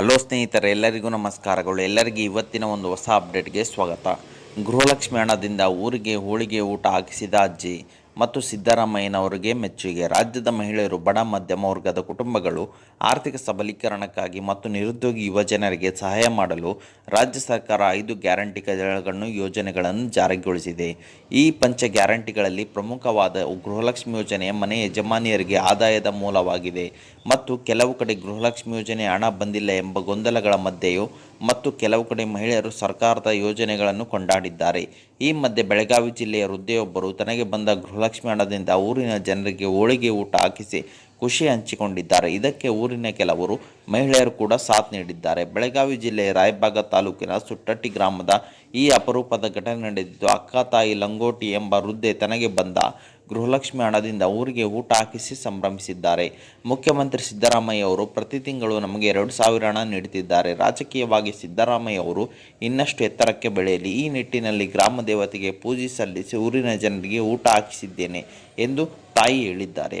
Hello ಸ್ನೇಹಿತರೆ, ಎಲ್ಲರಿಗೂ ನಮಸ್ಕಾರಗಳು. ಎಲ್ಲರಿಗೂ ಇವತ್ತಿನ ಒಂದು ಹೊಸ ಅಪ್ಡೇಟ್ಗೆ ಸ್ವಾಗತ. ಗೃಹಲಕ್ಷ್ಮಿ ಹಣದಿಂದ ಊರಿಗೆ ಹೋಳಿಗೆ ಊಟ ಹಾಕಿಸಿದ ಅಜ್ಜಿ. ಮತ್ತು ಸಿದ್ದರಾಮಯ್ಯನವರಿಗೆ ಮೆಚ್ಚುಗೆ. ರಾಜ್ಯದ ಮಹಿಳೆಯರು, ಬಡ, ಮಧ್ಯಮ ವರ್ಗದ ಕುಟುಂಬಗಳು ಆರ್ಥಿಕ ಸಬಲೀಕರಣಕ್ಕಾಗಿ ಮತ್ತು ನಿರುದ್ಯೋಗಿ ಯುವಜನರಿಗೆ ಸಹಾಯ ಮಾಡಲು ರಾಜ್ಯ ಸರ್ಕಾರ ಐದು ಗ್ಯಾರಂಟಿಗಳನ್ನು ಯೋಜನೆಗಳನ್ನು ಜಾರಿಗೊಳಿಸಿದೆ. ಈ ಪಂಚ ಗ್ಯಾರಂಟಿಗಳಲ್ಲಿ ಪ್ರಮುಖವಾದ ಗೃಹಲಕ್ಷ್ಮಿ ಯೋಜನೆ ಮನೆ ಯಜಮಾನಿಯರಿಗೆ ಆದಾಯದ ಮೂಲವಾಗಿದೆ. ಮತ್ತು ಕೆಲವು ಕಡೆ ಗೃಹಲಕ್ಷ್ಮಿ ಯೋಜನೆ ಹಣ ಬಂದಿಲ್ಲ ಎಂಬ ಗೊಂದಲಗಳ ಮಧ್ಯೆಯೂ ಮತ್ತು ಕೆಲವು ಕಡೆ ಮಹಿಳೆಯರು ಸರ್ಕಾರದ ಯೋಜನೆಗಳನ್ನು ಕೊಂಡಾಡಿದ್ದಾರೆ. ಈ ಮಧ್ಯೆ ಬೆಳಗಾವಿ ಜಿಲ್ಲೆಯ ವೃದ್ಧೆಯೊಬ್ಬರು ತನಗೆ ಬಂದ ಗೃಹಲಕ್ಷ್ಮಿ ಹಣದಿಂದ ಊರಿನ ಜನರಿಗೆ ಹೋಳಿಗೆ ಊಟ ಹಾಕಿಸಿ ಖುಷಿ ಹಂಚಿಕೊಂಡಿದ್ದಾರೆ. ಇದಕ್ಕೆ ಊರಿನ ಕೆಲವರು ಮಹಿಳೆಯರು ಕೂಡ ಸಾಥ್ ನೀಡಿದ್ದಾರೆ. ಬೆಳಗಾವಿ ಜಿಲ್ಲೆಯ ರಾಯಬಾಗ ತಾಲೂಕಿನ ಸುಟ್ಟಟ್ಟಿ ಗ್ರಾಮದ ಈ ಅಪರೂಪದ ಘಟನೆ ನಡೆದಿದ್ದು, ಅಕ್ಕ ತಾಯಿ ಲಂಗೋಟಿ ಎಂಬ ವೃದ್ಧೆ ತನಗೆ ಬಂದ ಗೃಹಲಕ್ಷ್ಮಿ ಹಣದಿಂದ ಊರಿಗೆ ಊಟ ಹಾಕಿಸಿ ಸಂಭ್ರಮಿಸಿದ್ದಾರೆ. ಮುಖ್ಯಮಂತ್ರಿ ಸಿದ್ದರಾಮಯ್ಯ ಅವರು ಪ್ರತಿ ತಿಂಗಳು ನಮಗೆ ಎರಡು ಸಾವಿರ ಹಣ ನೀಡುತ್ತಿದ್ದಾರೆ. ರಾಜಕೀಯವಾಗಿ ಸಿದ್ದರಾಮಯ್ಯ ಅವರು ಇನ್ನಷ್ಟು ಎತ್ತರಕ್ಕೆ ಬೆಳೆಯಲಿ. ಈ ನಿಟ್ಟಿನಲ್ಲಿ ಗ್ರಾಮ ದೇವತೆಗೆ ಪೂಜೆ ಸಲ್ಲಿಸಿ ಊರಿನ ಜನರಿಗೆ ಊಟ ಹಾಕಿಸಿದ್ದೇನೆ ಎಂದು ತಾಯಿ ಹೇಳಿದ್ದಾರೆ.